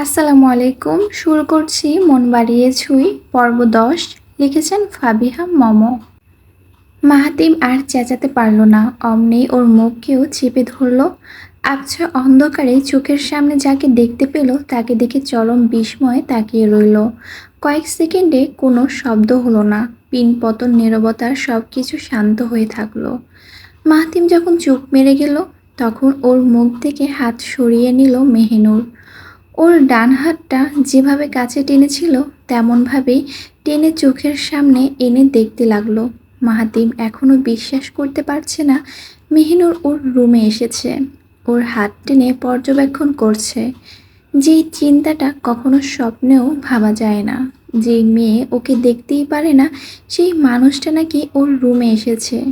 আসসালামু আলাইকুম। শুরু করছি মন বাড়িয়ে ছুঁই পর্ব দশ। লিখেছেন ফাবিহা মম। মাহাতিম আর চেঁচাতে পারল না। অমনি ওর মুখকেও চেপে ধরল। আবছা অন্ধকারে চোখের সামনে যাকে দেখতে পেল, তাকে দেখে চরম বিস্ময়ে তাকিয়ে রইল। কয়েক সেকেন্ডে কোনো শব্দ হলো না। পিনপতন নীরবতার সব কিছু শান্ত হয়ে থাকল। মাহাতিম যখন চোখ মেরে গেল, তখন ওর মুখ থেকে হাত সরিয়ে নিল মেহেনুর। ওর ডান হাতটা যেভাবে কাছে টেনেছিল, তেমনভাবেই টেনে চোখের সামনে এনে দেখতে লাগল। মাহাতিম এখনও বিশ্বাস করতে পারছে না মেহিনুর ওর রুমে এসেছে। ওর হাত টেনে পর্যবেক্ষণ করছে। যেই চিন্তাটা কখনো স্বপ্নেও ভাবা যায় না। যেই মেয়ে ওকে দেখতেই পারে না, সেই মানুষটা নাকি ওর রুমে এসেছে।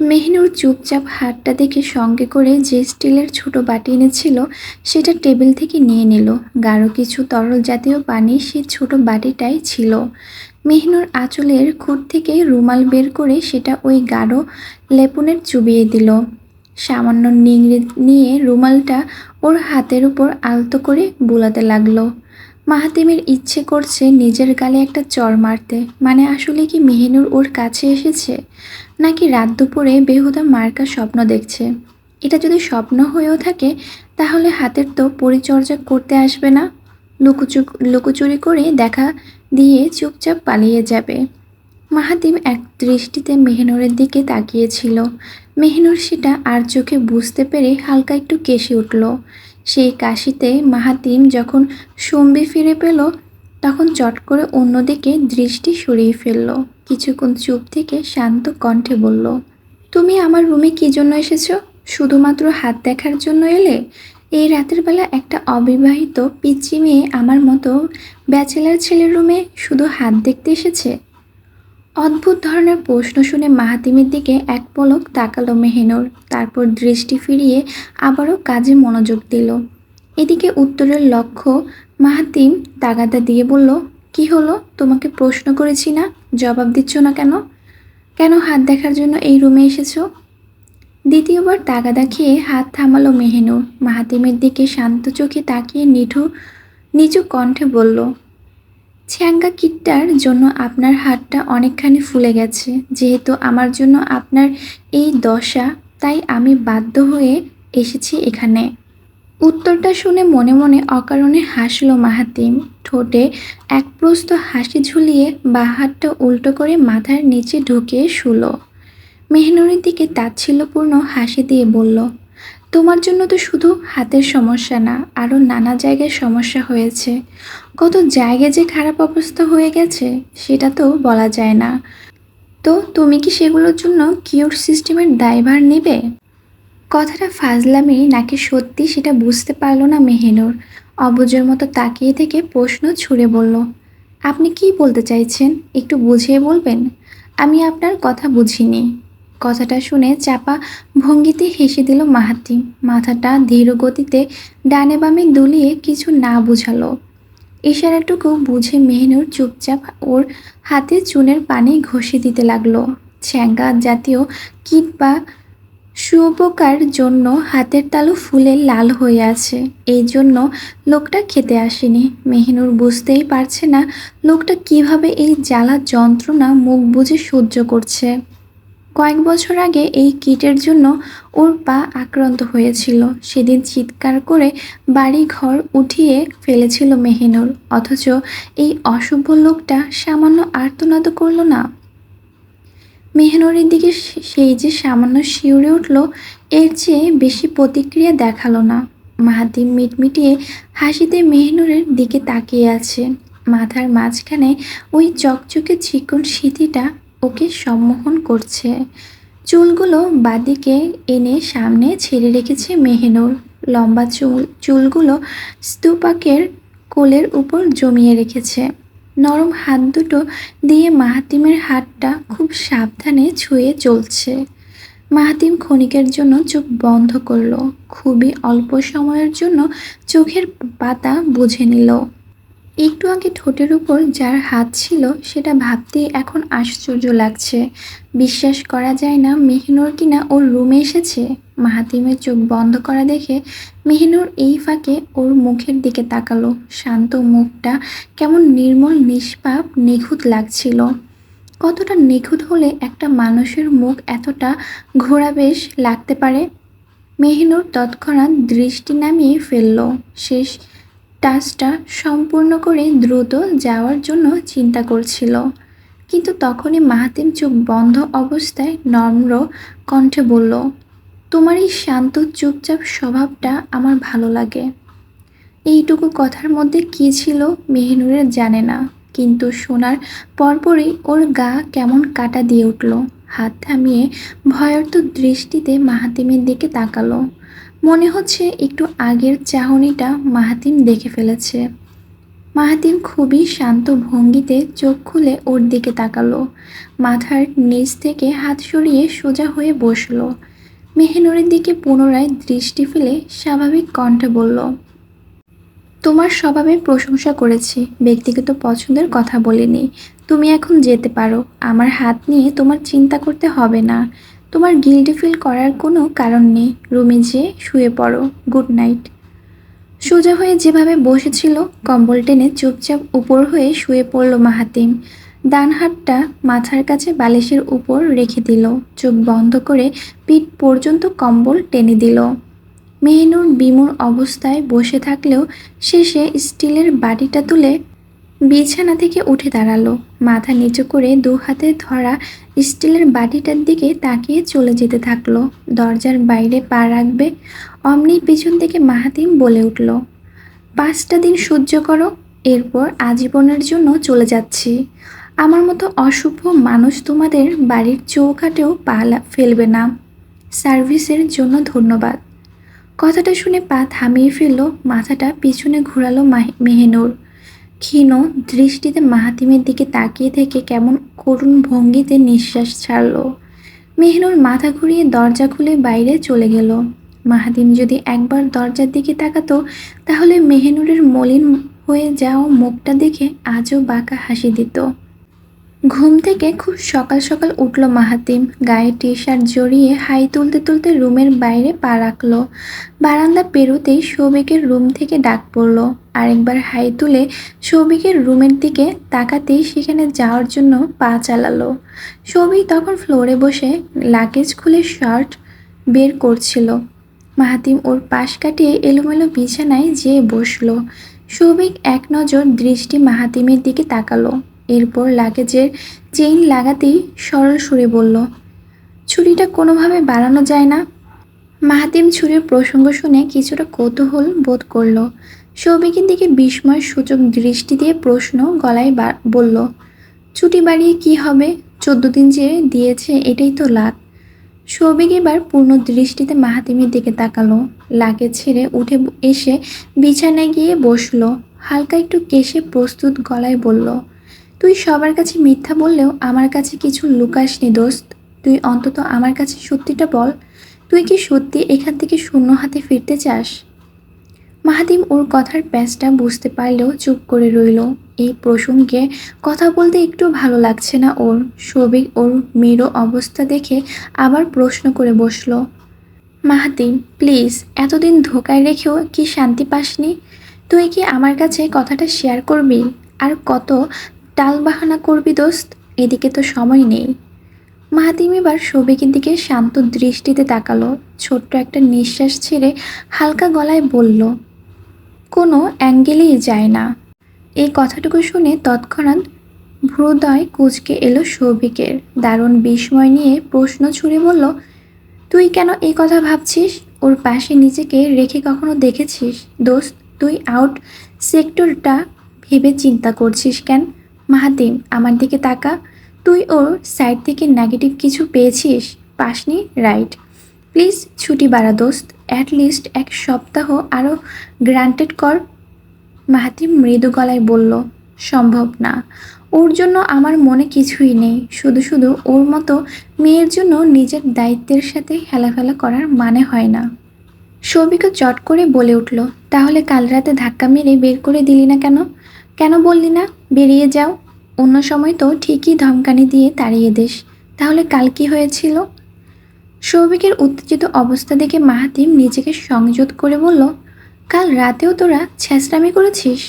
মেহনুর চুপচাপ হাতটা দেখে সঙ্গে করে যে স্টিলের ছোট বাটি এনেছিল, সেটা টেবিল থেকে নিয়ে নিল। গাঢ় কিছু তরল জাতীয় পানি সে ছোট বাটিটাই ছিল। মেহনুর আঁচলের খুঁট থেকে রুমাল বের করে সেটা ওই গাঢ় লেপনের চুবিয়ে দিল। সামান্য নিংড়ে নিয়ে রুমালটা ওর হাতের উপর আলতো করে বুলাতে লাগল। মাহাতিমের ইচ্ছে করছে নিজের গালে একটা চর মারতে। মানে আসলে কি মেহিনুর ওর কাছে এসেছে? নাকি রাত দুপুরে বেহুদা মার্কা স্বপ্ন দেখছে? এটা যদি স্বপ্ন হয়েও থাকে, তাহলে হাতের তো পরিচর্যা করতে আসবে না। লুকুচু লুকোচুরি করে দেখা দিয়ে চুপচাপ পালিয়ে যাবে। মাহাতিম এক দৃষ্টিতে মেহনুরের দিকে তাকিয়েছিল। মেহনুর সেটা আর চোখে বুঝতে পেরে হালকা একটু কেসে উঠল। সেই কাশিতে মাহাতিম যখন সম্বি ফিরে পেল, তখন চট করে অন্যদিকে দৃষ্টি সরিয়ে ফেলল। কিছুক্ষণ চুপ থেকে শান্ত কণ্ঠে বলল, তুমি আমার রুমে কী জন্য এসেছ? শুধুমাত্র হাত দেখার জন্য এলে? এই রাতের বেলা একটা অবিবাহিত পিচ্চি মেয়ে আমার মতো ব্যাচেলার ছেলের রুমে শুধু হাত দেখতে এসেছে? অদ্ভুত ধরনের প্রশ্ন শুনে মাহাতিমের দিকে এক পলক তাকালো মেহেনুর। তারপর দৃষ্টি ফিরিয়ে আবারও কাজে মনোযোগ দিল। এদিকে উত্তরের লক্ষ্য, মাহাতিম তাগাদা দিয়ে বলল, কি হলো? তোমাকে প্রশ্ন করেছি না? জবাব দিচ্ছ না কেন? কেন হাত দেখার জন্য এই রুমে এসেছ? দ্বিতীয়বার তাগাদা খেয়ে হাত থামালো মেহেনুর। মাহাতিমের দিকে শান্ত চোখে তাকিয়ে নিঠু, নিচু কণ্ঠে বলল ছ্যাঙ্গা কিটটার জন্য আপনার হাতটা অনেকখানি ফুলে গেছে। যেহেতু আমার জন্য আপনার এই দশা, তাই আমি বাধ্য হয়ে এসেছি এখানে। উত্তরটা শুনে মনে মনে অকারণে হাসলো মাহাতিম। ঠোঁটে এক প্রস্ত হাসি ঝুলিয়ে বা হাতটা উল্টো করে মাথার নিচে ঢুকে শুলো। মেহনুরের দিকে তাচ্ছিল্যপূর্ণ হাসি দিয়ে বলল তোমার জন্য তো শুধু হাতের সমস্যা না, আরও নানা জায়গায় সমস্যা হয়েছে। কত জায়গায় যে খারাপ অবস্থা হয়ে গেছে, সেটা তো বলা যায় না। তো তুমি কি সেগুলোর জন্য কিউর সিস্টেমের দায়ভার নেবে? কথাটা ফাজলামি নাকি সত্যি সেটা বুঝতে পারল না মেহেনুর। অবুজের মতো তাকিয়ে থেকে প্রশ্ন ছুড়ে বলল, আপনি কি বলতে চাইছেন? একটু বুঝিয়ে বলবেন? আমি আপনার কথা বুঝিনি। কথাটা শুনে চাপা ভঙ্গিতে হেসে দিল মাহাতি। মাথাটা ধীর গতিতে ডানে বামে দুলিয়ে কিছু না বুঝালো। ইশারাটুকু বুঝে মেহনুর চুপচাপ ওর হাতে চুনের পানি ঘষে দিতে লাগল। ছ্যাঙ্গা জাতীয় কীট বা শুয়োপোকার জন্য হাতের তালু ফুলে লাল হয়ে আছে। এই জন্য লোকটা খেতে আসেনি। মেহিনুর বুঝতেই পারছে না লোকটা কীভাবে এই জ্বালা যন্ত্রণা মুখ বুঝে সহ্য করছে। কয়েক বছর আগে এই কিটের জন্য ওর পা আক্রান্ত হয়েছিল। সেদিন চিৎকার করে বাড়ি ঘর উঠিয়ে ফেলেছিল মেহেনুর। অথচ এই অশুভ লোকটা সামান্য আর্তনাদ করল না। মেহনুরের দিকে সেই যে সামান্য শিউরে উঠল, এর চেয়ে বেশি প্রতিক্রিয়া দেখাল না। মাহাতি মিটমিটিয়ে হাসিতে মেহেনুরের দিকে তাকিয়ে আছে। মাথার মাঝখানে ওই চকচকে চিকন স্মৃতিটা ওকে সম্মোহন করছে। চুলগুলো বাদিকে এনে সামনে ছেড়ে রেখেছে মেহেনুর। লম্বা চুল, চুলগুলো স্তূপাকের কোলের উপর জমিয়ে রেখেছে। নরম হাত দুটো দিয়ে মাহাতিমের হাতটা খুব সাবধানে ছুঁয়ে চলছে। মাহাতিম ক্ষণিকের জন্য চোখ বন্ধ করল। খুবই অল্প সময়ের জন্য চোখের পাতা বুঝে নিল। একটু আগে ঠোঁটের উপর যার হাত ছিল সেটা ভাবতেই এখন আশ্চর্য লাগছে। বিশ্বাস করা যায় না মেহনুর কিনা ওর রুমে এসেছে। মাহাতিমের চোখ বন্ধ করা দেখে মেহিনুর এই ফাঁকে ওর মুখের দিকে তাকালো। শান্ত মুখটা কেমন নির্মল, নিষ্পাপ, নিখুঁত লাগছিল। কতটা নিখুঁত হলে একটা মানুষের মুখ এতটা ঘোরাবেশ লাগতে পারে? মেহিনুর তৎক্ষণাৎ দৃষ্টি নামিয়ে ফেলল। শেষ টাচটা সম্পূর্ণ করে দ্রুত যাওয়ার জন্য চিন্তা করছিল। কিন্তু তখনই মাহাতিম চোখ বন্ধ অবস্থায় নম্র কণ্ঠে বলল, তোমার এই শান্ত, চুপচাপ স্বভাবটা আমার ভালো লাগে। এইটুকু কথার মধ্যে কী ছিল মেহিনুরের জানে না, কিন্তু শোনার পরপরই ওর গা কেমন কাটা দিয়ে উঠল। হাত থামিয়ে ভয়ার্থ দৃষ্টিতে মাহাতিমের দিকে তাকালো। হচ্ছে একটু আগের চাহনিটা মাহাতিম দেখে ফেলেছে। মাহাতিম খুবই শান্ত ভঙ্গিতে চোখ খুলে ওর দিকে তাকালো। মাথার নিচ থেকে হাত সরিয়ে সোজা হয়ে বসল। মেহেনুরের দিকে পুনরায় দৃষ্টি ফেলে স্বাভাবিক কণ্ঠে বলল, তোমার স্বভাবের প্রশংসা করেছি, ব্যক্তিগত পছন্দের কথা বলিনি। তুমি এখন যেতে পারো। আমার হাত নিয়ে তোমার চিন্তা করতে হবে না। তোমার গিল্ডি ফিল করার কোনো কারণ নেই। রুমে যেয়ে শুয়ে পড়ো। গুড নাইট সোজা হয়ে যেভাবে বসেছিল, কম্বল টেনে চুপচাপ উপর হয়ে শুয়ে পড়ল মাহাতিম। ডান হাতটা মাথার কাছে বালিশের উপর রেখে দিল। চোখ বন্ধ করে পিঠ পর্যন্ত কম্বল টেনে দিল। মেহনুর বিমুর অবস্থায় বসে থাকলেও শেষে স্টিলের বাটিটা তুলে বিছানা থেকে উঠে দাঁড়াল। মাথা নিচু করে দু হাতে ধরা স্টিলের বাটিটার দিকে তাকিয়ে চলে যেতে থাকল। দরজার বাইরে পা রাখবে অমনি পিছন থেকে মাহাতিম বলে উঠল, পাঁচটা দিন সহ্য করো, এরপর আজীবনের জন্য চলে যাচ্ছি। আমার মতো অশুভ মানুষ তোমাদের বাড়ির চৌকাটেও পা ফেলবে না। সার্ভিসের জন্য ধন্যবাদ। কথাটা শুনে পা থামিয়ে ফেলল, মাথাটা পিছনে ঘোরালো মাহি- মেহেনুর। ক্ষীণ দৃষ্টিতে মাহাতিমের দিকে তাকিয়ে থেকে কেমন করুণ ভঙ্গিতে নিঃশ্বাস ছাড়ল। মেহনুর মাথা ঘুরিয়ে দরজা খুলে বাইরে চলে গেল। মাহাতিম যদি একবার দরজার দিকে তাকাতো, তাহলে মেহনুরের মলিন হয়ে যাওয়া মুখটা দেখে আজও বাঁকা হাসি দিত। ঘুম থেকে খুব সকাল সকাল উঠল মাহাতিম। গায়ে টি শার্ট জড়িয়ে হাই তুলতে তুলতে রুমের বাইরে পা রাখল। বারান্দা পেরোতেই সৌভিকের রুম থেকে ডাক পড়ল। আরেকবার হাই তুলে সৌভিকের রুমের দিকে তাকাতেই সেখানে যাওয়ার জন্য পা চালালো। সৌভিক তখন ফ্লোরে বসে লাগেজ খুলে শার্ট বের করছিল। মাহাতিম ওর পাশ কাটিয়ে এলোমেলো বিছানায় যেয়ে বসল। সৌভিক এক নজর দৃষ্টি মাহাতিমের দিকে তাকালো। এরপর লাগেজের চেইন লাগাতেই সরল সুরে বলল, ছুরিটা কোনোভাবে বাড়ানো যায় না। মাহাতিম ছুরির প্রসঙ্গ শুনে কিছুটা কৌতূহল বোধ করল। সৌভিকের দিকে বিস্ময় সূচক দৃষ্টি দিয়ে প্রশ্ন গলায় বলল, ছুটি বাড়িয়ে কি হবে? চোদ্দ দিন যে দিয়েছে, এটাই তো লাখ সৌভিক এবার পূর্ণ দৃষ্টিতে মাহাতিমের দিকে তাকালো। লাকে ছেড়ে উঠে এসে বিছানায় গিয়ে বসল। হালকা একটু কেশে প্রস্তুত গলায় বলল তুই সবার কাছে মিথ্যা বললেও আমার কাছে কিছু লুকাসনি, দোস্ত। তুই অন্তত আমার কাছে সত্যিটা বল। তুই কি সত্যি এখান থেকে শূন্য হাতে ফিরতে চাস? মাহাতিম ওর কথার প্যাচটা বুঝতে পারলেও চুপ করে রইল। এই প্রসঙ্গে কথা বলতে একটু ভালো লাগছে না ওর। সবিক ওর মেরো অবস্থা দেখে আবার প্রশ্ন করে বসল। মাহাতিম প্লিজ, এতদিন ধোকায় রেখেও কি শান্তি পাসনি? তুই কি আমার কাছে কথাটা শেয়ার করবি? আর কত টাল বাহানা করবি দোস্ত? এদিকে তো সময় নেই। মাহাতিম এবার সৌভিকের দিকে শান্ত দৃষ্টিতে তাকালো। ছোট্ট একটা নিঃশ্বাস ছেড়ে হালকা গলায় বলল, কোনো অ্যাঙ্গেলেই যায় না। এই কথাটুকু শুনে তৎক্ষণাৎ ভ্রুদয় কুচকে এলো সৌভিকের দারুণ বিস্ময় নিয়ে প্রশ্ন ছুড়ে বলল, তুই কেন এই কথা ভাবছিস? ওর পাশে নিজেকে রেখে কখনো দেখেছিস? দোস্ত, তুই আউট সেক্টরটা ভেবে চিন্তা করছিস কেন? মাহাতিম, আমার দিকে তাকা। তুই ওর সাইড থেকে নেগেটিভ কিছু পেয়েছিস? পাসনি? রাইট প্লিজ ছুটি বাড়া দোস্ত। অ্যাট লিস্ট এক সপ্তাহ আরও গ্রান্টেড কর। মাহাতিম মৃদু গলায় বলল, সম্ভব না। ওর জন্য আমার মনে কিছুই নেই। শুধু শুধু ওর মতো মেয়ের জন্য নিজের দায়িত্বের সাথে হেলাফেলা করার মানে হয় না। সৌভিকও চট করে বলে উঠল, তাহলে কাল রাতে ধাক্কা মেরে বের করে দিলি না কেন? কেন বললি না? বেরিয়ে যাও। অন্য সময় তো ঠিকই ধমকানি দিয়ে তাড়িয়ে দিস। তাহলে কাল কি হয়েছিল? সৌভিকের উত্তেজিত অবস্থা দেখে মাহাতিম নিজেকে সংযত করে বলল, কাল রাতেও তোরা ছ্যাঁচড়ামি করেছিস?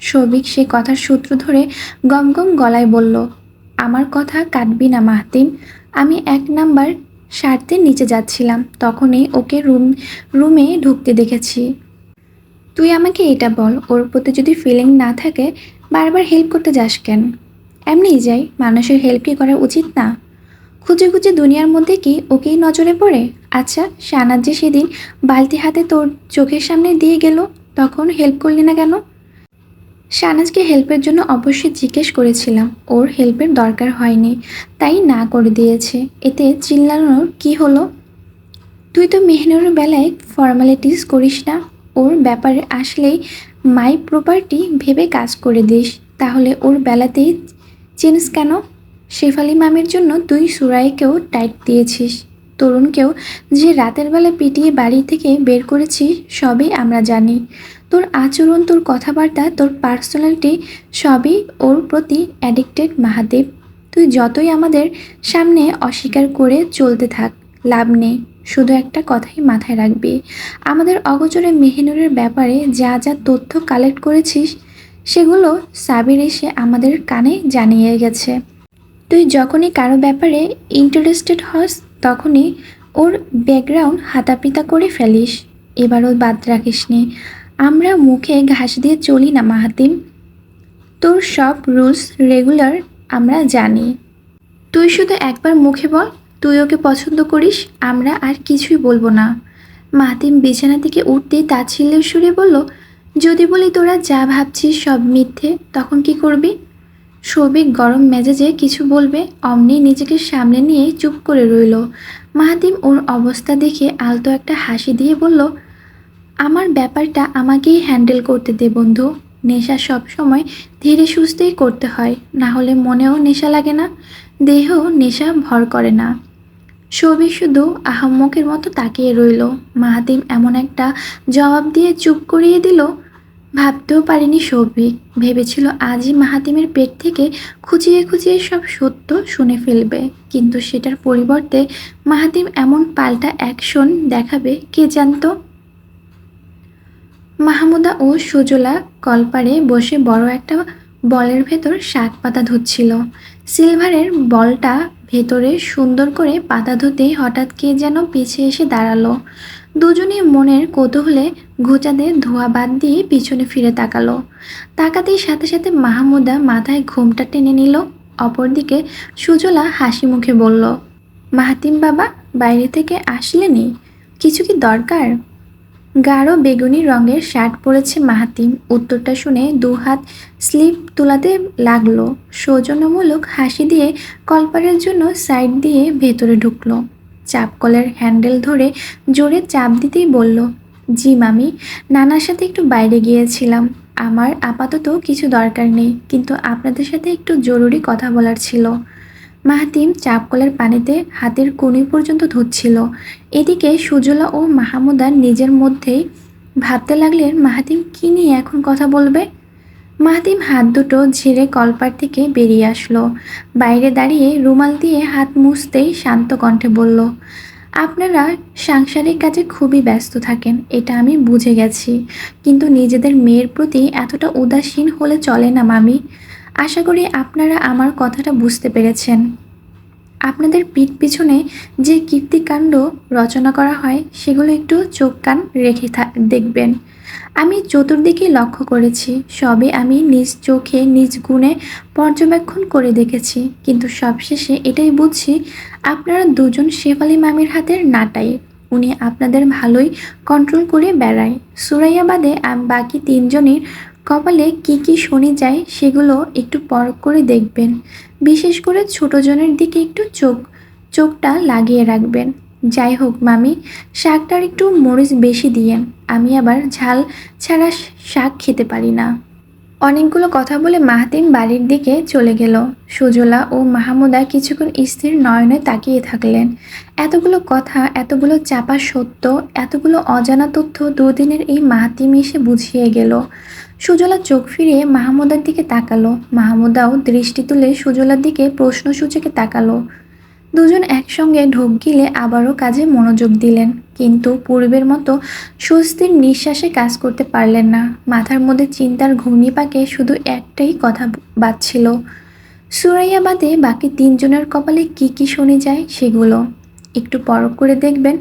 সৌভিক সে কথার সূত্র ধরে গম গম গলায় বলল, আমার কথা কাটবি না মাহাতিম আমি এক নাম্বার স্বার্থে নিচে যাচ্ছিলাম। তখনই ওকে রুম, রুমে ঢুকতে দেখেছি। তুই আমাকে এটা বল, ওর প্রতি যদি ফিলিং না থাকে, বারবার হেল্প করতে যাস কেন? এমনিই যাই, মানুষের হেল্প কি করা উচিত না? খুঁজে খুঁজে দুনিয়ার মধ্যে কি ওকেই নজরে পড়ে? আচ্ছা সানার যে সেদিন বালতি হাতে তোর চোখের সামনে দিয়ে গেল, তখন হেল্প করলি না কেন? শাহনাজকে হেল্পের জন্য অবশ্যই জিজ্ঞেস করেছিলাম, ওর হেল্পের দরকার হয়নি, তাই না করে দিয়েছে, এতে চিল্লানোর কি হলো? তুই তো মেহনুরের বেলায় ফর্মালিটিস করিস না। ওর ব্যাপারে আসলেই মাই প্রপার্টি ভেবে কাজ করে দিস। তাহলে ওর বেলাতেই চেঞ্জ কেন? শেফালি মামির জন্য তুই সুরাইকেও টাইট দিয়েছিস। তরুণকেও যে রাতের বেলা পিটিয়ে বাড়ি থেকে বের করেছিস সবই আমরা জানি। তোর আচরণ, তোর কথাবার্তা, তোর পার্সোনালিটি সবই ওর প্রতি অ্যাডিক্টেড মাহাদেব। তুই যতই আমাদের সামনে অস্বীকার করে চলতে থাক। লাভ নেই। শুধু একটা কথাই মাথায় রাখবি। আমাদের অগোচরে মেহিনুরের ব্যাপারে যা যা তথ্য কালেক্ট করেছিস, সেগুলো সাবির এসে আমাদের কানে জানিয়ে গেছে। তুই যখনই কারও ব্যাপারে ইন্টারেস্টেড হস, তখনই ওর ব্যাকগ্রাউন্ড হাতাপিতা করে ফেলিস। এবারও বাদ রাখিসনি। আমরা মুখে ঘাস দিয়ে চলি না, মাহাতিম। তোর সব রুলস রেগুলার আমরা জানি। তুই শুধু একবার মুখে বল তুই ওকে পছন্দ করিস? আমরা আর কিছুই বলব না। মাহাতিম বিছানা থেকে উঠতে তাচ্ছিল্যের সুরে বলল, যদি বলি তোরা যা ভাবছিস সব মিথ্যে, তখন কি করবি? সৌভিক গরম মেজাজে কিছু বলবে, অমনি নিজেকে সামনে নিয়ে চুপ করে রইল। মাহাতিম ওর অবস্থা দেখে আলতো একটা হাসি দিয়ে বলল, আমার ব্যাপারটা আমাকেই হ্যান্ডেল করতে দে বন্ধু। নেশা সব সময় ধীরে সুস্থেই করতে হয়, না হলে মনেও নেশা লাগে না। দেহ নেশা ভর করে না। সৌভিক শুধু আহম্মকের মতো তাকিয়ে রইল। মাহাতিম এমন একটা জবাব দিয়ে চুপ করিয়ে দিল। ভাবতেও পারেনি সৌভিক ভেবেছিল আজই মাহাতিমের পেট থেকে খুঁচিয়ে খুঁচিয়ে সব সত্য শুনে ফেলবে। কিন্তু সেটার পরিবর্তে মাহাতিম এমন পাল্টা অ্যাকশন দেখাবে কে জানতো? মাহমুদা ও সুজলা কলপারে বসে বড় একটা বলের ভেতর শাক পাতা ধুচ্ছিল। সিলভারের বলটা ভেতরে সুন্দর করে পাতা ধুতেই হঠাৎ কে যেন পিছে এসে দাঁড়াল। দুজনে মনের কৌতূহলে ঘুচাতে ধোয়া বাদ দিয়ে পিছনে ফিরে তাকালো। তাকাতেই সাথে সাথে মাহমুদা মাথায় ঘুমটা টেনে নিল। অপরদিকে সুজলা হাসি মুখে বলল, মাহাতিম বাবা, বাইরে থেকে আসলেনি? কিছু কি দরকার? গাঢ় বেগুনি রঙের শার্ট পরেছে মাহাতিম। উত্তরটা শুনে দু হাত স্লিপ তোলাতে লাগল। সৌজন্যমূলক হাসি দিয়ে কলপারের জন্য সাইড দিয়ে ভেতরে ঢুকলো। চাপ কলের হ্যান্ডেল ধরে জোরে চাপ দিতেই বলল, জি মামি, নানার সাথে একটু বাইরে গিয়েছিলাম। আমার আপাতত কিছু দরকার নেই, কিন্তু আপনাদের সাথে একটু জরুরি কথা বলার ছিল। মাহাতিম চাপকলের পানিতে হাতের কনুই পর্যন্ত ধুচ্ছিল। এদিকে সুজলা ও মাহমুদার নিজের মধ্যেই ভাবতে লাগলেন, মাহাতিম, কী নিয়ে এখন কথা বলবে? মাহাতিম হাত দুটো ঝেড়ে কলপার থেকে বেরিয়ে আসলো। বাইরে দাঁড়িয়ে রুমাল দিয়ে হাত মুছতেই শান্ত কণ্ঠে বলল, আপনারা সাংসারিক কাজে খুবই ব্যস্ত থাকেন, এটা আমি বুঝে গেছি। কিন্তু নিজেদের মেয়ের প্রতি এতটা উদাসীন হলে চলে না, মামি। আশা করি আপনারা আমার কথাটা বুঝতে পেরেছেন। আপনাদের পিঠ পিছনে যে কীর্তিকাণ্ড রচনা করা হয়, সেগুলো একটু চোখ কান রেখে দেখবেন। আমি চতুর্দিকে লক্ষ্য করেছি, সবে আমি নিজ চোখে, নিজ গুণে পর্যবেক্ষণ করে দেখেছি। কিন্তু সবশেষে এটাই বুঝছি, আপনারা দুজন শেফালি মামির হাতের নাটাই, উনি আপনাদের ভালোই কন্ট্রোল করে বেড়ায়। সুরাইয়া বাদে বাকি তিনজনের কপালে কি কি শনি যায় সেগুলো একটু পরখ করে দেখবেন। বিশেষ করে ছোটজনের দিকে একটু চোখ, চোখটা লাগিয়ে রাখবেন। যাই হোক মামি শাকটার একটু মরিচ বেশি দিয়েন আমি আবার ঝাল ছাড়া শাক খেতে পারি না। অনেকগুলো কথা বলে মাহাতিম বাড়ির দিকে চলে গেল। সুজলা ও মাহমুদা কিছুক্ষণ স্থির নয়নে তাকিয়ে থাকলেন। এতগুলো কথা, এতগুলো চাপা সত্য, এতগুলো অজানা তথ্য দুদিনের এই মাহাতিম এসে বুঝিয়ে গেল। সুজলা চোখ ফিরিয়ে মাহমুদার দিকে তাকালো। মাহমুদাও দৃষ্টি তুলে সুজলার দিকে প্রশ্নসূচকে তাকালো। দুজন একসঙ্গে ঢোক গিলে আবারও কাজে মনোযোগ দিলেন, কিন্তু পূর্বের মতো স্বস্তির নিঃশ্বাসে কাজ করতে পারলেন না। মাথার মধ্যে চিন্তার ঘূর্ণিপাকে শুধু একটাই কথা বাজছিল, সুরাইয়া বাদে বাকি তিনজনের কপালে কি কি শুনে যায় সেগুলো। একটু পরখ করে দেখবেন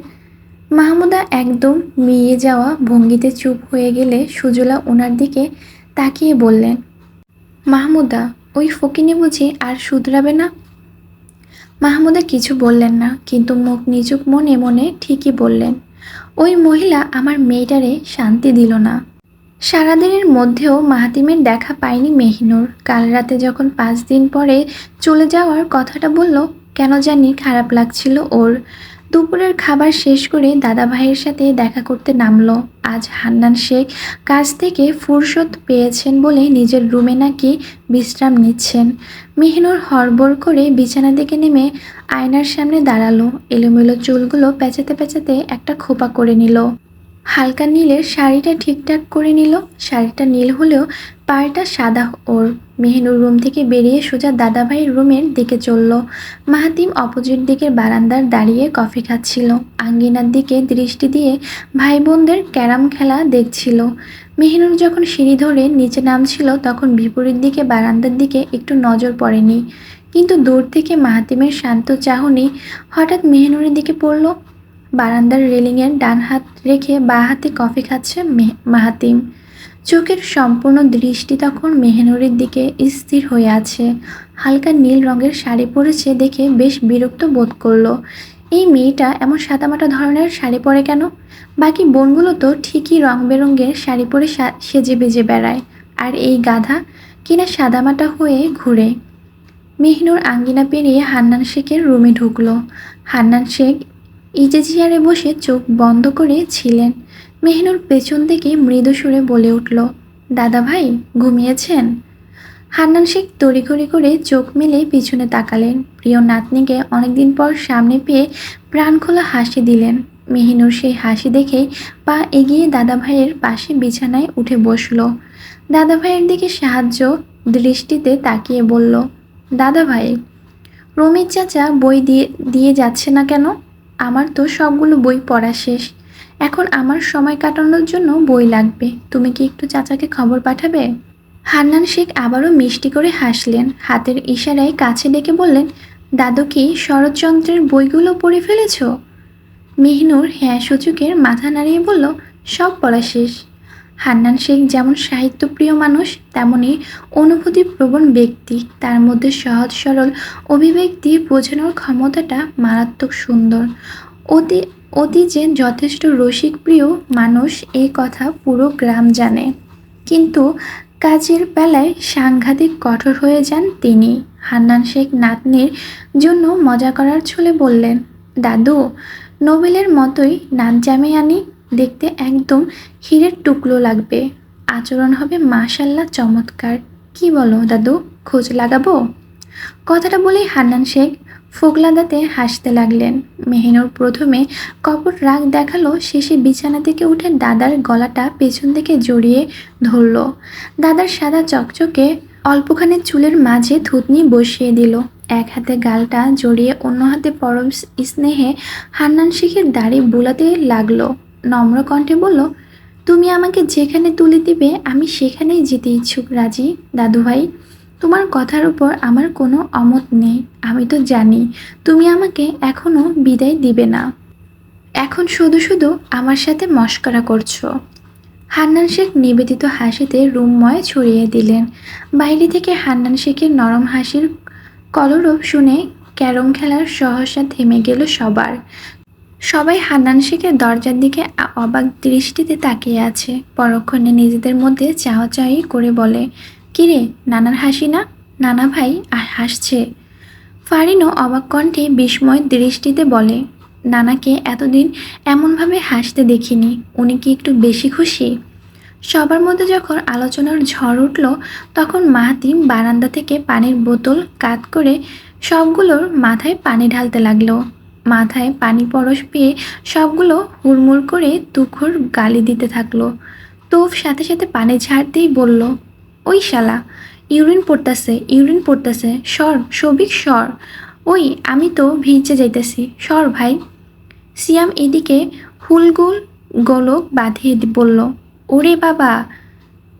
মাহমুদা একদম মিয়ে যাওয়া ভঙ্গিতে চুপ হয়ে গেলে সুজলা ওনার দিকে তাকিয়ে বললেন, মাহমুদা, ওই ফকিনি বুঝি আর শুধরাবে না? মাহমুদা কিছু বললেন না, কিন্তু মুখ নিচুক মনে মনে ঠিকই বললেন, ওই মহিলা আমার মেয়েটারে শান্তি দিল না। সারাদিনের মধ্যেও মাহাতিমের দেখা পায়নি মেহিনুর। কাল রাতে যখন পাঁচ দিন পরে চলে যাওয়ার কথাটা বলল, কেন জানি খারাপ লাগছিল ওর। দুপুরের খাবার শেষ করে দাদা ভাইয়ের সাথে দেখা করতে নামলো। আজ হান্নান শেখ কাজ থেকে ফুরসত পেয়েছেন বলে নিজের রুমে নাকি বিশ্রাম নিচ্ছেন। মেহনুর হরবর করে বিছানা দিকে নেমে আয়নার সামনে দাঁড়াল। এলোমেলো চুলগুলো পেঁচাতে পেঁচাতে একটা খোপা করে নিল। হালকা নীলের শাড়িটা ঠিকঠাক করে নিল। শাড়িটা নীল হলেও পাড়টা সাদা। ওর মেহিনুর রুম থেকে বেরিয়ে সোজা দাদাভাইয়ের রুমের দিকে চলল। মাহাতিম অপোজিট দিকের বারান্দার দাঁড়িয়ে কফি খাচ্ছিল। আঙ্গিনার দিকে দৃষ্টি দিয়ে ভাই বোনদের ক্যারাম খেলা দেখছিল। মেহিনুর যখন সিঁড়ি ধরে নিচে নামছিল, তখন বিপরীত দিকে বারান্দার দিকে একটু নজর পড়েনি। কিন্তু দূর থেকে মাহাতিমের শান্ত চাহনি হঠাৎ মেহিনুরের দিকে পড়ল। বারান্দার রেলিংয়ের ডান হাত রেখে বা হাতে কফি খাচ্ছে মাহাতিম। চোখের সম্পূর্ণ দৃষ্টি তখন মেহেনুরের দিকে স্থির হয়ে আছে। হালকা নীল রঙের শাড়ি পরেছে দেখে বেশ বিরক্ত বোধ করল। এই মেয়েটা এমন সাদামাটা ধরনের শাড়ি পরে কেন? বাকি বোনগুলো তো ঠিকই রং বেরঙের শাড়ি পরে সেজে বেজে বেড়ায়। আর এই গাধা কিনা সাদামাটা হয়ে ঘুরে। মেহনুর আঙ্গিনা পেরিয়ে হান্নান শেখের রুমে ঢুকলো। হান্নান শেখ ইজে চেয়ারে বসে চোখ বন্ধ করে ছিলেন। মেহনুর পেছন থেকে মৃদু সুরে বলে উঠল, দাদা ভাই, ঘুমিয়েছেন? হান্নান শেখ তড়িঘড়ি করে চোখ মেলে পিছনে তাকালেন। প্রিয় নাতনিকে অনেকদিন পর সামনে পেয়ে প্রাণ খোলা হাসি দিলেন। মেহিনুর সেই হাসি দেখে পা এগিয়ে দাদা ভাইয়ের পাশে বিছানায় উঠে বসল। দাদা ভাইয়ের দিকে সাহায্য দৃষ্টিতে তাকিয়ে বলল, দাদা ভাই রমিত চাচা বই দিয়ে দিয়ে যাচ্ছে না কেন? আমার তো সবগুলো বই পড়া শেষ। এখন আমার সময় কাটানোর জন্য বই লাগবে। তুমি কি একটু চাচাকে খবর পাঠাবে? হান্নান শেখ আবারও মিষ্টি করে হাসলেন। হাতের ইশারায় কাছে ডেকে বললেন, দাদু কি শরৎচন্দ্রের বইগুলো পড়ে ফেলেছ? মেহনুর হ্যাঁ সূচকের মাথা নাড়িয়ে বলল, সব পড়া শেষ। হান্নান শেখ যেমন সাহিত্যপ্রিয় মানুষ তেমনই অনুভূতিপ্রবণ ব্যক্তি। তার মধ্যে সহজ, সরল অভিব্যক্তি বোঝানোর ক্ষমতাটা মারাত্মক সুন্দর। অতি অতি যে যথেষ্ট রসিক প্রিয় মানুষ এই কথা পুরো গ্রাম জানে। কিন্তু কাজের বেলায় সাংঘাতিক কঠোর হয়ে যান তিনি। হান্নান শেখ নাতনির জন্য মজা করার ছলে বললেন, দাদু, নোবেলের মতোই নাচ জামে আনি দেখতে একদম হীরের টুকরো লাগবে। আচরণ হবে মাশাল্লাহ চমৎকার। কি বলো দাদু, খোঁজ লাগাবো? কথাটা বলেই হান্নান শেখ ফোকলাদাতে হাসতে লাগলেন। মেহিনুর প্রথমে কপট রাগ দেখাল, শেষে বিছানা থেকে উঠে দাদার গলাটা পেছন থেকে জড়িয়ে ধরল। দাদার সাদা চকচকে অল্পখানি চুলের মাঝে থুতনি বসিয়ে দিল। এক হাতে গালটা জড়িয়ে অন্য হাতে পরম স্নেহে হান্নান শেখের দাড়ি বুলাতে লাগল। নম্র কণ্ঠে বলল, তুমি আমাকে যেখানে তুলে দিবে, আমি সেখানেই যেতে ইচ্ছুক, রাজি? দাদুভাই, তোমার কথার উপর আমার কোনো অমত নেই, আমি তো জানি, তুমি আমাকে এখনও বিদায় দিবে না। এখন শুধু শুধু আমার সাথে মস্করা করছ। হান্নান শেখ নিবেদিত হাসিতে রুমময় ছড়িয়ে দিলেন। বাইরে থেকে হান্নান শেখের নরম হাসির কলরব শুনে ক্যারম খেলার সহসা থেমে গেল সবার। সবাই হান্নান শেখের দরজার দিকে অবাক দৃষ্টিতে তাকিয়ে আছে। পরক্ষণে নিজেদের মধ্যে চাওয়াচাই করে বলে, কিরে, নানার হাসি না? নানা ভাই হাসছে। ফারিনও অবাক কণ্ঠে বিস্ময় দৃষ্টিতে বলে, নানাকে এতদিন এমনভাবে হাসতে দেখিনি, উনি কি একটু বেশি খুশি? সবার মধ্যে যখন আলোচনার ঝড় উঠল, তখন মাহাতিম বারান্দা থেকে পানির বোতল কাত করে সবগুলোর মাথায় পানি ঢালতে লাগল। মাথায় পানি পরশ পেয়ে সবগুলো হুড়মুড় করে তুখোর গালি দিতে থাকল। তোফ সাথে সাথে পানি ঝাড়তেই বলল, ওই শালা, ইউরিন পড়তাছে, ইউরিন পড়তেছে। সর, সবিক সর। ওই, আমি তো ভিজে যাইতেছি। সর ভাই। সিয়াম এদিকে হুলগুল গোলক বাঁধিয়ে বলল, ওরে বাবা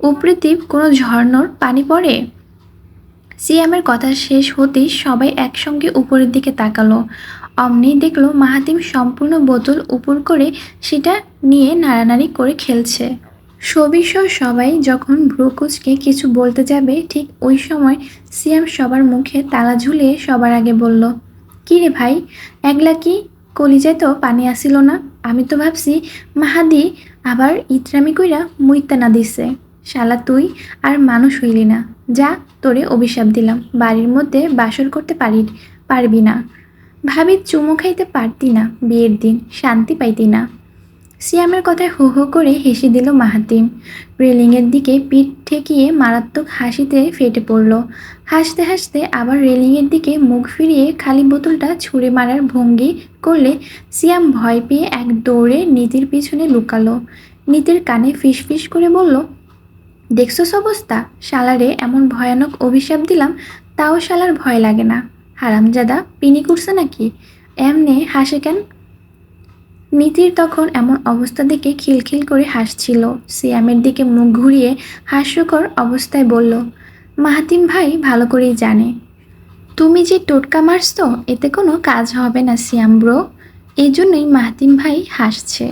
উপৃতীপ কোনো ঝর্ণর পানি পড়ে? সিয়ামের কথা শেষ হতেই সবাই একসঙ্গে উপরের দিকে তাকালো। অমনি দেখল মাহাতিম সম্পূর্ণ বোতল উপর করে সেটা নিয়ে নাড়ানাড়ি করে খেলছে। সবিসহ সবাই যখন ভ্রুকুচকে কিছু বলতে যাবে, ঠিক ওই সময় সিয়াম সবার মুখে তালা ঝুলিয়ে সবার আগে বলল, "কি রে ভাই, একলা কি কলিজায় তো পানি আসিল না? আমি তো ভাবছি মাহাদি আবার ইতরামি কইরা মুইতা না দিছে। শালা তুই আর মানুষ হইলি না। যা, তোরে অভিশাপ দিলাম। বাড়ির মধ্যে বাসর করতে পারি পারবি না। ভাবি চুমু খাইতে পারতি না বিয়ের দিন, শান্তি পাইতি না। সিয়ামের কথায় হো হো করে হেসে দিল মাহাতিম। রেলিংয়ের দিকে পিঠ ঠেকিয়ে মারাত্মক হাসিতে ফেটে পড়ল। হাসতে হাসতে আবার রেলিংয়ের দিকে মুখ ফিরিয়ে খালি বোতলটা ছুঁড়ে মারার ভঙ্গি করলে সিয়াম ভয় পেয়ে এক দৌড়ে নীতির পিছনে লুকালো। নীতির কানে ফিস ফিস করে বলল, দেখছোস অবস্থা? শালারে এমন ভয়ানক অভিশাপ দিলাম, তাও শালার ভয় লাগে না। হারামজাদা, পিনি করছে নাকি? এমনে হাসে কেন? নীতির তখন এমন অবস্থা দেখে খিলখিল করে হাসছিল। সিয়ামের দিকে মুখ ঘুরিয়ে হাস্যকর অবস্থায় বলল, মাহাতিম ভাই ভালো করেই জানে। তুমি যে টোটকা মারছ, এতে কোনো কাজ হবে না সিয়াম ব্রো। এই জন্যই মাহাতিম ভাই হাসছে।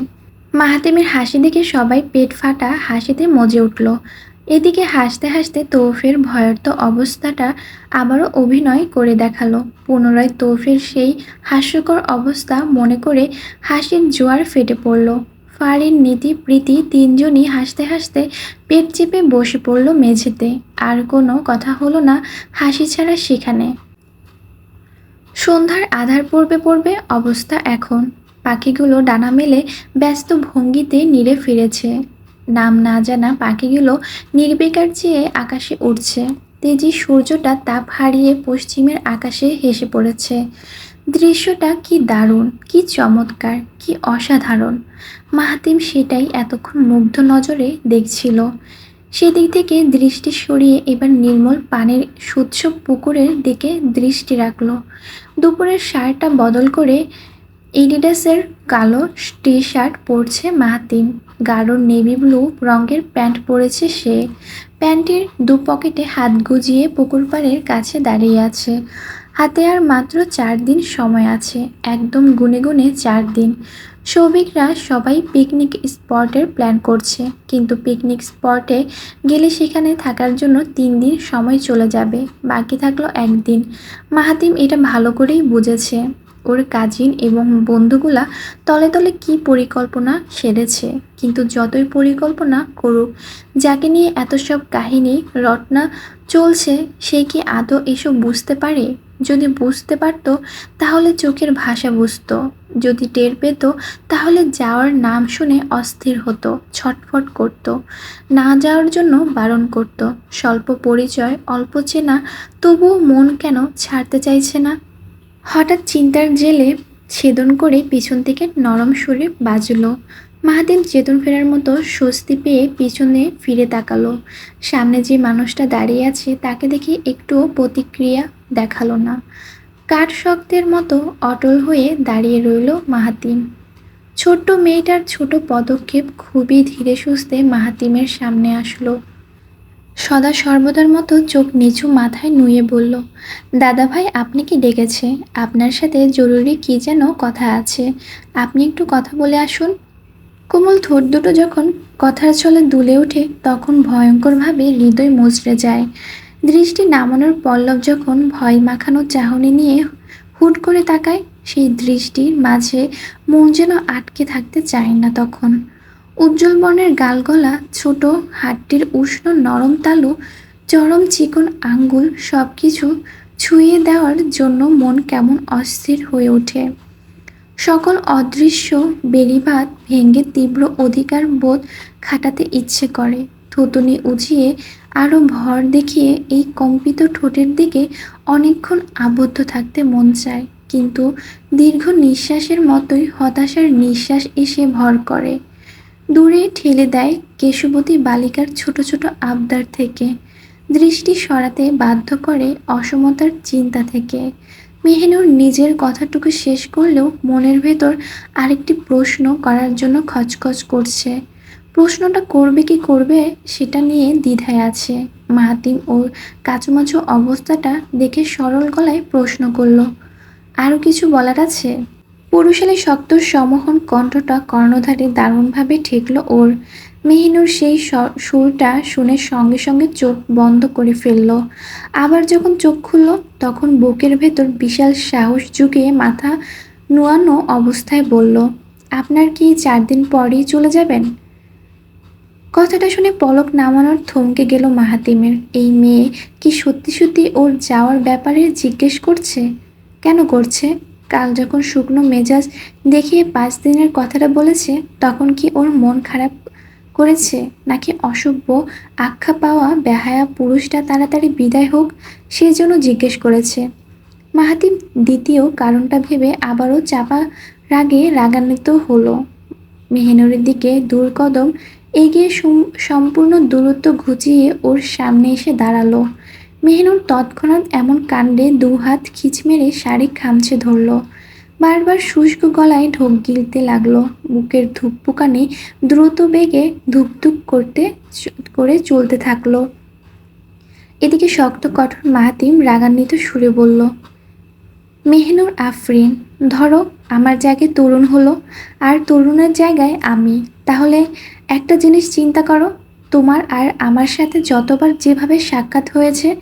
মাহাতিমের হাসি দেখে সবাই পেট ফাটা হাসিতে মজে উঠল। এদিকে হাসতে হাসতে তৌফের ভয়ার্ত অবস্থাটা আবারও অভিনয় করে দেখাল। পুনরায় তৌফের সেই হাস্যকর অবস্থা মনে করে হাসির জোয়ার ফেটে পড়ল। ফারিন নীতি প্রীতি তিনজনই হাসতে হাসতে পেট চেপে বসে পড়ল মেঝেতে। আর কোনো কথা হলো না হাসি ছাড়া সেখানে। সন্ধ্যার আধার পড়বে পড়বে অবস্থা এখন। পাখিগুলো ডানা মেলে ব্যস্ত ভঙ্গিতে নিড়ে ফিরেছে। নাম না জানা পাখিগুলো নির্বিকার চেয়ে আকাশে উঠছে তেজি সূর্যটা তাপ হারিয়ে পশ্চিমের আকাশে হেসে পড়েছে। দৃশ্যটা কি দারুণ, কি চমৎকার, কি অসাধারণ। মাহাতিম সেটাই এতক্ষণ মুগ্ধ নজরে দেখছিল। সেদিক থেকে দৃষ্টি সরিয়ে এবার নির্মল পানের স্বচ্ছ পুকুরের দিকে দৃষ্টি রাখল। দুপুরের শার্টটা বদল করে এডিডাসের কালো টি শার্ট পরছে মাহাতিম। গাঢ় নেভি ব্লু রঙের প্যান্ট পরেছে সে। প্যান্টের দু পকেটে হাত গুজিয়ে পুকুর পাড়ের কাছে দাঁড়িয়ে আছে। হাতে আর মাত্র চার দিন সময় আছে, একদম গুনে গুনে চার দিন। সৌভিকরা সবাই পিকনিক স্পটের প্ল্যান করছে, কিন্তু পিকনিক স্পটে গেলে সেখানে থাকার জন্য তিন দিন সময় চলে যাবে, বাকি থাকল একদিন। মাহাতিম এটা ভালো করেই বুঝেছে। ওর কাজিন এবং বন্ধুগুলা তলে তলে কি পরিকল্পনা সেরেছে? কিন্তু যতই পরিকল্পনা করুক, যাকে নিয়ে এত সব কাহিনী, রটনা চলছে, সে কি আদৌ এসব বুঝতে পারে? যদি বুঝতে পারতো, তাহলে চোখের ভাষা বুঝত। যদি টের পেত, তাহলে যাওয়ার নাম শুনে অস্থির হতো, ছটফট করত। না যাওয়ার জন্য বারণ করত। স্বল্প পরিচয়, অল্প চেনা, তবুও মন কেন ছাড়তে চাইছে না? হঠাৎ চিন্তার জেলে ছেদন করে পিছন থেকে নরম সুরে বাজলো। মাহাতিম চেতন ফেরার মতো স্বস্তি পেয়ে পিছনে ফিরে তাকালো। সামনে যে মানুষটা দাঁড়িয়ে আছে, তাকে দেখে একটুও প্রতিক্রিয়া দেখাল না। কাঠ শক্তের মতো অটল হয়ে দাঁড়িয়ে রইল মাহাতিম ছোট্ট মেয়েটার ছোট পদক্ষেপ খুবই ধীরে সুস্থে মাহাতিমের সামনে আসলো। সদা সর্বদার মতো চোখ নিচু মাথায় নুয়ে বলল দাদা ভাই আপনি কি ডেকেছে? আপনার সাথে জরুরি কি যেন কথা আছে। আপনি একটু কথা বলে আসুন। কোমল ঠোঁট দুটো যখন কথার ছলে দুলে ওঠে, তখন ভয়ঙ্করভাবে হৃদয় মুচড়ে যায়। দৃষ্টি নামানোর পল্লব যখন ভয় মাখানো চাহনি নিয়ে হুট করে তাকায়, সেই দৃষ্টির মাঝে মন যেন আটকে থাকতে চায় না তখন। উজ্জ্বল বর্ণের গালগলা, ছোট হাটটির উষ্ণ নরম তালু, চরম চিকন আঙ্গুল সব কিছু ছুঁয়ে দেওয়ার জন্য মন কেমন অস্থির হয়ে ওঠে। সকল অদৃশ্য বেড়িবাদ ভেঙে তীব্র অধিকার বোধ খাটাতে ইচ্ছে করে। থুতুনি উঁচিয়ে আরও ভর দেখিয়ে এই কম্পিত ঠোঁটের দিকে অনেকক্ষণ আবদ্ধ থাকতে মন চায়, কিন্তু দীর্ঘ নিঃশ্বাসের মতোই হতাশার নিঃশ্বাস এসে ভর করে। দূরে ঠেলে দেয় কেশবতী বালিকার ছোট ছোট আবদার থেকে। দৃষ্টি সরাতে বাধ্য করে অসমতার চিন্তা থেকে। মেহেনুর নিজের কথাটুকু শেষ করলেও মনের ভেতর আরেকটি প্রশ্ন করার জন্য খচখচ করছে। প্রশ্নটা করবে কি করবে সেটা নিয়ে দ্বিধায় আছে। মাহাতিম ওর কাচুমাচু অবস্থাটা দেখে সরল গলায় প্রশ্ন করল আরও কিছু বলার আছে? পুরুষালী শক্ত সমহন কণ্ঠটা কর্ণধারে দারুণভাবে ঠেকলো ওর। মেহিনুর সেই সুরটা শুনে সঙ্গে সঙ্গে চোখ বন্ধ করে ফেলল। আবার যখন চোখ খুলল, তখন বুকের ভেতর বিশাল সাহস জুগিয়ে মাথা নোয়ানো অবস্থায় বলল, আপনার কি চার দিন পরেই চলে যাবেন? কথাটা শুনে পলক নামানোর থমকে গেল মাহাতিমের। এই মেয়ে কি সত্যি সত্যি ওর যাওয়ার ব্যাপারে জিজ্ঞেস করছে? কেন করছে? কাল যখন শুকনো মেজাজ দেখিয়ে পাঁচ দিনের কথাটা বলেছে, তখন কি ওর মন খারাপ করেছে? নাকি অসভ্য আখ্যা পাওয়া বেহায়া পুরুষটা তাড়াতাড়ি বিদায় হোক সেই জন্য জিজ্ঞেস করেছে? মাহাতিম দ্বিতীয় কারণটা ভেবে আবারও চাপা রাগে রাগান্বিত হলো। মেহেনুরের দিকে দূর কদম এগিয়ে সম্পূর্ণ দূরত্ব ঘুচিয়ে ওর সামনে এসে দাঁড়াল। মেহনুর তৎক্ষণাৎ এমন কাণ্ডে দু হাত খিচ মেরে শাড়ি খামছে ধরল। বারবার শুষ্ক গলায় ঢোক গিলতে লাগল। বুকের ধূপপুকানি দ্রুত বেগে ধুপধুপ করতে করে চলতে থাকল। এদিকে শক্ত কঠোর মাহাতিম রাগান্বিত সুরে বলল, মেহনুর আফরিন, ধরো আমার জায়গায় তরুণ হলো। আর তরুণের জায়গায় আমি। তাহলে একটা জিনিস চিন্তা করো তোমার আর আমার সাথে যতবার যেভাবে সাক্ষাৎ হয়েছে,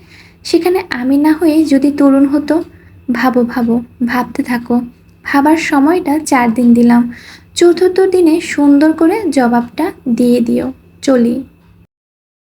সেখানে আমি না হয়ে যদি তরুণ হতো, ভাবো ভাবো, ভাবতে থাকো। ভাবার সময়টা চার দিন দিলাম। চতুর্থ দিনে সুন্দর করে জবাবটা দিয়ে দিও। চলি।